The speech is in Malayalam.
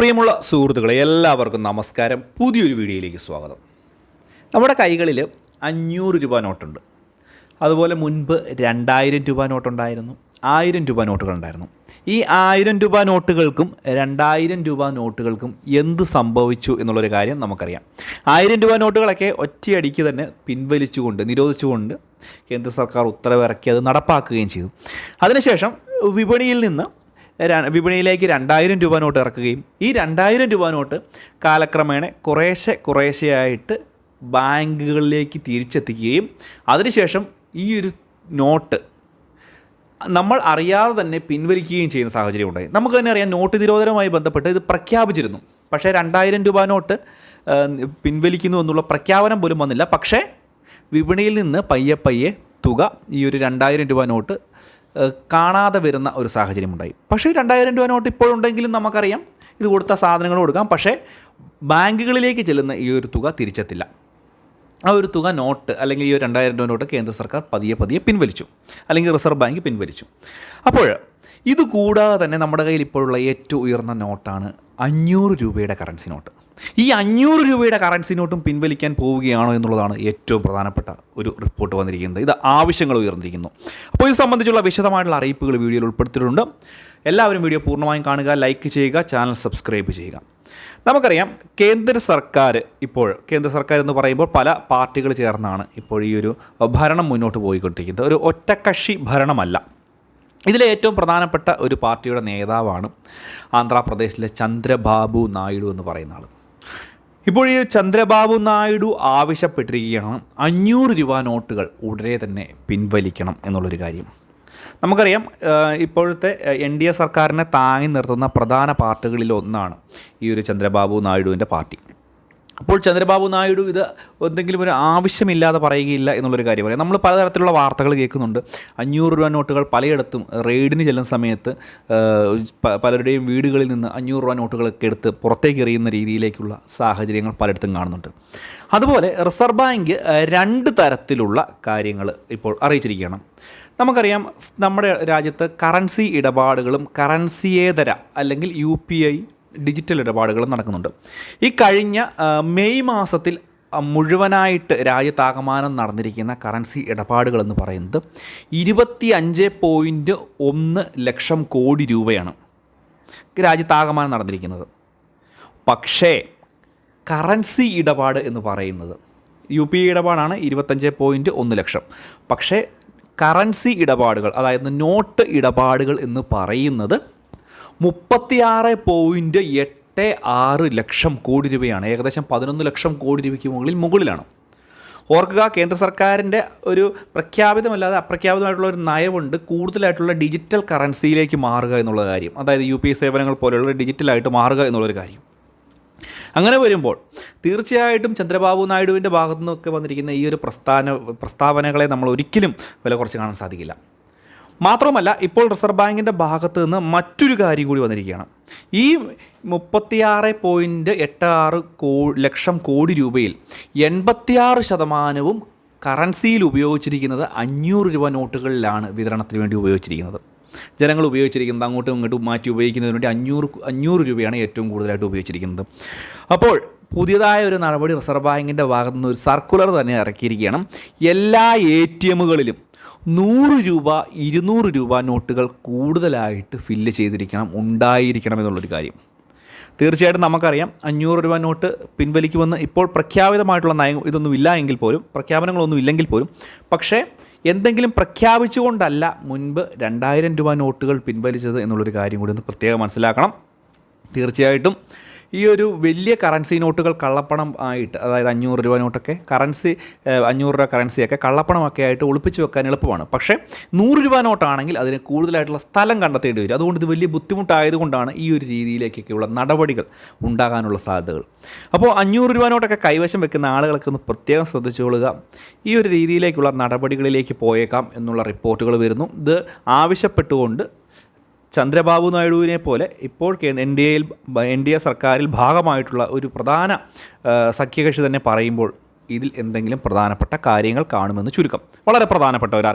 പ്രിയമുള്ള സുഹൃത്തുക്കളെ എല്ലാവർക്കും നമസ്കാരം. പുതിയൊരു വീഡിയോയിലേക്ക് സ്വാഗതം. നമ്മുടെ കൈകളിൽ അഞ്ഞൂറ് രൂപ നോട്ടുണ്ട്. അതുപോലെ മുൻപ് രണ്ടായിരം രൂപ നോട്ടുണ്ടായിരുന്നു ആയിരം രൂപ നോട്ടുകളുണ്ടായിരുന്നു. ഈ ആയിരം രൂപ നോട്ടുകൾക്കും രണ്ടായിരം രൂപ നോട്ടുകൾക്കും എന്ത് സംഭവിച്ചു എന്നുള്ളൊരു കാര്യം നമുക്കറിയാം. ആയിരം രൂപ നോട്ടുകളൊക്കെ ഒറ്റയടിക്ക് തന്നെ പിൻവലിച്ചുകൊണ്ട് നിരോധിച്ചുകൊണ്ട് കേന്ദ്ര സർക്കാർ ഉത്തരവിറക്കി അത് നടപ്പാക്കുകയും ചെയ്തു. അതിനുശേഷം വിപണിയിൽ നിന്ന് വിപണിയിലേക്ക് രണ്ടായിരം രൂപ നോട്ട് ഇറക്കുകയും ഈ രണ്ടായിരം രൂപ നോട്ട് കാലക്രമേണ കുറേശ്ശെ കുറേശ്ശെയായിട്ട് ബാങ്കുകളിലേക്ക് തിരിച്ചെത്തിക്കുകയും അതിനുശേഷം ഈ ഒരു നോട്ട് നമ്മൾ അറിയാതെ തന്നെ പിൻവലിക്കുകയും ചെയ്യുന്ന സാഹചര്യം ഉണ്ടായി. നമുക്ക് തന്നെ അറിയാം നോട്ട് നിരോധനവുമായി ബന്ധപ്പെട്ട് ഇത് പ്രഖ്യാപിച്ചിരുന്നു. പക്ഷേ രണ്ടായിരം രൂപ നോട്ട് പിൻവലിക്കുന്നു എന്നുള്ള പ്രഖ്യാപനം പോലും വന്നില്ല. പക്ഷേ വിപണിയിൽ നിന്ന് പയ്യെ പയ്യെ തുക ഈ ഒരു രണ്ടായിരം രൂപ നോട്ട് കാണാതെ വരുന്ന ഒരു സാഹചര്യമുണ്ടായി. പക്ഷേ രണ്ടായിരം രൂപ നോട്ട് ഇപ്പോഴുണ്ടെങ്കിലും നമുക്കറിയാം. ഇത് കൊടുത്ത സാധനങ്ങൾ കൊടുക്കാം. പക്ഷേ ബാങ്കുകളിലേക്ക് ചെല്ലുന്ന ഈ ഒരു തുക തിരിച്ചെത്തില്ല. ആ ഒരു തുക നോട്ട് അല്ലെങ്കിൽ ഈ ഒരു രണ്ടായിരം രൂപ നോട്ട് കേന്ദ്ര സർക്കാർ പതിയെ പതിയെ പിൻവലിച്ചു. അല്ലെങ്കിൽ റിസർവ് ബാങ്ക് പിൻവലിച്ചു. അപ്പോൾ ഇത് കൂടാതെ തന്നെ നമ്മുടെ കയ്യിൽ ഇപ്പോഴുള്ള ഏറ്റവും ഉയർന്ന നോട്ടാണ് അഞ്ഞൂറ് രൂപയുടെ കറൻസി നോട്ട് ഈ അഞ്ഞൂറ് രൂപയുടെ കറൻസി നോട്ടും പിൻവലിക്കാൻ പോവുകയാണോ എന്നുള്ളതാണ് ഏറ്റവും പ്രധാനപ്പെട്ട ഒരു റിപ്പോർട്ട് വന്നിരിക്കുന്നത്. ഇത് ആവശ്യങ്ങൾ ഉയർന്നിരിക്കുന്നു. അപ്പോൾ ഇത് സംബന്ധിച്ചുള്ള വിശദമായിട്ടുള്ള അറിയിപ്പുകൾ വീഡിയോയിൽ ഉൾപ്പെടുത്തിയിട്ടുണ്ട്. എല്ലാവരും വീഡിയോ പൂർണമായും കാണുക ലൈക്ക് ചെയ്യുക ചാനൽ സബ്സ്ക്രൈബ് ചെയ്യുക. നമുക്കറിയാം കേന്ദ്ര സർക്കാർ ഇപ്പോൾ കേന്ദ്ര സർക്കാർ എന്ന് പറയുമ്പോൾ പല പാർട്ടികൾ ചേർന്നാണ് ഇപ്പോൾ ഈ ഒരു ഭരണം മുന്നോട്ട് പോയിക്കൊണ്ടിരിക്കുന്നത്. ഒരു ഒറ്റക്കക്ഷി ഭരണമല്ല. ഇതിലെ ഏറ്റവും പ്രധാനപ്പെട്ട ഒരു പാർട്ടിയുടെ നേതാവാണ് ആന്ധ്രാപ്രദേശിലെ ചന്ദ്രബാബു നായിഡു എന്ന് പറയുന്ന ആൾ ഇപ്പോൾ ഈ ചന്ദ്രബാബു നായിഡു ആവശ്യപ്പെട്ടിരിക്കുകയാണ്. അഞ്ഞൂറ് രൂപ നോട്ടുകൾ ഉടനെ തന്നെ പിൻവലിക്കണം എന്നുള്ളൊരു കാര്യം. നമുക്കറിയാം ഇപ്പോഴത്തെ എൻ ഡി എ സർക്കാരിനെ താങ്ങി നിർത്തുന്ന പ്രധാന പാർട്ടികളിൽ ഒന്നാണ് ഈ ഒരു ചന്ദ്രബാബു നായിഡുവിന്റെ പാർട്ടി. അപ്പോൾ ചന്ദ്രബാബു നായിഡു ഇത് എന്തെങ്കിലും ഒരു ആവശ്യമില്ലാതെ പറയുകയില്ല എന്നുള്ളൊരു കാര്യമാണ് നമ്മൾ പലതരത്തിലുള്ള വാർത്തകൾ കേൾക്കുന്നുണ്ട്. അഞ്ഞൂറ് രൂപ നോട്ടുകൾ പലയിടത്തും റെയ്ഡിന് ചെല്ലുന്ന സമയത്ത് പലരുടെയും വീടുകളിൽ നിന്ന് അഞ്ഞൂറ് രൂപ നോട്ടുകളൊക്കെ എടുത്ത് പുറത്തേക്ക് എറിയുന്ന രീതിയിലേക്കുള്ള സാഹചര്യങ്ങൾ പലയിടത്തും കാണുന്നുണ്ട്. അതുപോലെ റിസർവ് ബാങ്ക് രണ്ട് തരത്തിലുള്ള കാര്യങ്ങൾ ഇപ്പോൾ അറിയിച്ചിരിക്കുകയാണ്. നമുക്കറിയാം നമ്മുടെ രാജ്യത്ത് കറൻസി ഇടപാടുകളും കറൻസിയേതര അല്ലെങ്കിൽ യു പി ഐ ഡിജിറ്റൽ ഇടപാടുകളും നടക്കുന്നുണ്ട്. ഈ കഴിഞ്ഞ മെയ് മാസത്തിൽ മുഴുവനായിട്ട് രാജ്യത്താകമാനം നടന്നിരിക്കുന്ന കറൻസി ഇടപാടുകൾ എന്ന് പറയുന്നത് ഇരുപത്തി അഞ്ച് പോയിന്റ് ഒന്ന് ലക്ഷം കോടി രൂപയാണ് രാജ്യത്താകമാനം നടന്നിരിക്കുന്നത്. പക്ഷേ കറൻസി ഇടപാട് എന്ന് പറയുന്നത് യു പി ഇടപാടാണ് ഇരുപത്തഞ്ച് പോയിന്റ് ഒന്ന് ലക്ഷം. പക്ഷേ കറൻസി ഇടപാടുകൾ അതായത് നോട്ട് ഇടപാടുകൾ എന്ന് പറയുന്നത് മുപ്പത്തിയാറ് പോയിന്റ് എട്ട് ആറ് ലക്ഷം കോടി രൂപയാണ്. ഏകദേശം പതിനൊന്ന് ലക്ഷം കോടി രൂപയ്ക്ക് മുകളിൽ മുകളിലാണ്. ഓർക്കുക കേന്ദ്ര സർക്കാരിന്റെ ഒരു പ്രഖ്യാപിതമല്ലാതെ അപ്രഖ്യാപിതമായിട്ടുള്ള ഒരു നയമുണ്ട്. കൂടുതലായിട്ടുള്ള ഡിജിറ്റൽ കറൻസിയിലേക്ക് മാറുക എന്നുള്ള കാര്യം. അതായത് യു സേവനങ്ങൾ പോലെയുള്ള ഡിജിറ്റലായിട്ട് മാറുക എന്നുള്ളൊരു കാര്യം. അങ്ങനെ വരുമ്പോൾ തീർച്ചയായിട്ടും ചന്ദ്രബാബു നായിഡുവിന്റെ ഭാഗത്തു നിന്നൊക്കെ വന്നിരിക്കുന്ന ഈ ഒരു പ്രസ്ഥാന പ്രസ്താവനകളെ നമ്മൾ ഒരിക്കലും വില കുറച്ച് കാണാൻ സാധിക്കില്ല. മാത്രമല്ല ഇപ്പോൾ റിസർവ് ബാങ്കിന്റെ ഭാഗത്ത് നിന്ന് മറ്റൊരു കാര്യം കൂടി വന്നിരിക്കുകയാണ്. ഈ മുപ്പത്തിയാറ് പോയിന്റ് എട്ട് ആറ് കോ ലക്ഷം കോടി രൂപയിൽ എൺപത്തിയാറ് ശതമാനവും കറൻസിയിൽ ഉപയോഗിച്ചിരിക്കുന്നത് അഞ്ഞൂറ് രൂപ നോട്ടുകളിലാണ് വിതരണത്തിന് വേണ്ടി ഉപയോഗിച്ചിരിക്കുന്നത്. ജനങ്ങൾ ഉപയോഗിച്ചിരിക്കുന്നത് അങ്ങോട്ടും ഇങ്ങോട്ടും മാറ്റി ഉപയോഗിക്കുന്നതിന് വേണ്ടി അഞ്ഞൂറ് അഞ്ഞൂറ് രൂപയാണ് ഏറ്റവും കൂടുതലായിട്ട് ഉപയോഗിച്ചിരിക്കുന്നത്. അപ്പോൾ പുതിയതായ ഒരു നടപടി റിസർവ് ബാങ്കിന്റെ ഭാഗത്തുനിന്ന് ഒരു സർക്കുലർ തന്നെ ഇറക്കിയിരിക്കുകയാണ്. എല്ലാ എ ടി എമ്മുകളിലും നൂറ് രൂപ ഇരുന്നൂറ് രൂപ നോട്ടുകൾ കൂടുതലായിട്ട് ഫില്ല് ചെയ്തിരിക്കണം ഉണ്ടായിരിക്കണം എന്നുള്ളൊരു കാര്യം. തീർച്ചയായിട്ടും നമുക്കറിയാം അഞ്ഞൂറ് രൂപ നോട്ട് പിൻവലിക്കുമെന്ന് ഇപ്പോൾ പ്രഖ്യാപിതമായിട്ടുള്ള നയം ഇതൊന്നും ഇല്ല എങ്കിൽ പോലും പ്രഖ്യാപനങ്ങളൊന്നും ഇല്ലെങ്കിൽ പോലും പക്ഷേ എന്തെങ്കിലും പ്രഖ്യാപിച്ചുകൊണ്ടല്ല മുൻപ് രണ്ടായിരം രൂപ നോട്ടുകൾ പിൻവലിച്ചത് എന്നുള്ളൊരു കാര്യം കൂടി ഒന്ന് പ്രത്യേകം മനസ്സിലാക്കണം. തീർച്ചയായിട്ടും ഈ ഒരു വലിയ കറൻസി നോട്ടുകൾ കള്ളപ്പണം ആയിട്ട് അതായത് അഞ്ഞൂറ് രൂപ നോട്ടൊക്കെ കറൻസി അഞ്ഞൂറ് രൂപ കറൻസിയൊക്കെ കള്ളപ്പണമൊക്കെ ആയിട്ട് ഒളിപ്പിച്ച് വെക്കാൻ എളുപ്പമാണ്. പക്ഷേ നൂറ് രൂപ നോട്ടാണെങ്കിൽ അതിന് കൂടുതലായിട്ടുള്ള സ്ഥലം കണ്ടെത്തേണ്ടി വരും. അതുകൊണ്ട് ഇത് വലിയ ബുദ്ധിമുട്ടായതുകൊണ്ടാണ് ഈ ഒരു രീതിയിലേക്കൊക്കെയുള്ള നടപടികൾ ഉണ്ടാകാനുള്ള സാധ്യതകൾ. അപ്പോൾ അഞ്ഞൂറ് രൂപ നോട്ടൊക്കെ കൈവശം വെക്കുന്ന ആളുകളൊക്കെ ഒന്ന് പ്രത്യേകം ശ്രദ്ധിച്ചുകൊള്ളുക. ഈ ഒരു രീതിയിലേക്കുള്ള നടപടികളിലേക്ക് പോയേക്കാം എന്നുള്ള റിപ്പോർട്ടുകൾ വരുന്നു. ഇത് ആവശ്യപ്പെട്ടുകൊണ്ട് ചന്ദ്രബാബു നായിഡുവിനെ പോലെ ഇപ്പോൾ എൻ ഡി എയിൽ എൻ ഡി എ സർക്കാരിൽ ഭാഗമായിട്ടുള്ള ഒരു പ്രധാന സഖ്യകക്ഷി തന്നെ പറയുമ്പോൾ ഇതിൽ എന്തെങ്കിലും പ്രധാനപ്പെട്ട കാര്യങ്ങൾ കാണുമെന്ന് ചുരുക്കം. വളരെ പ്രധാനപ്പെട്ട ഒരു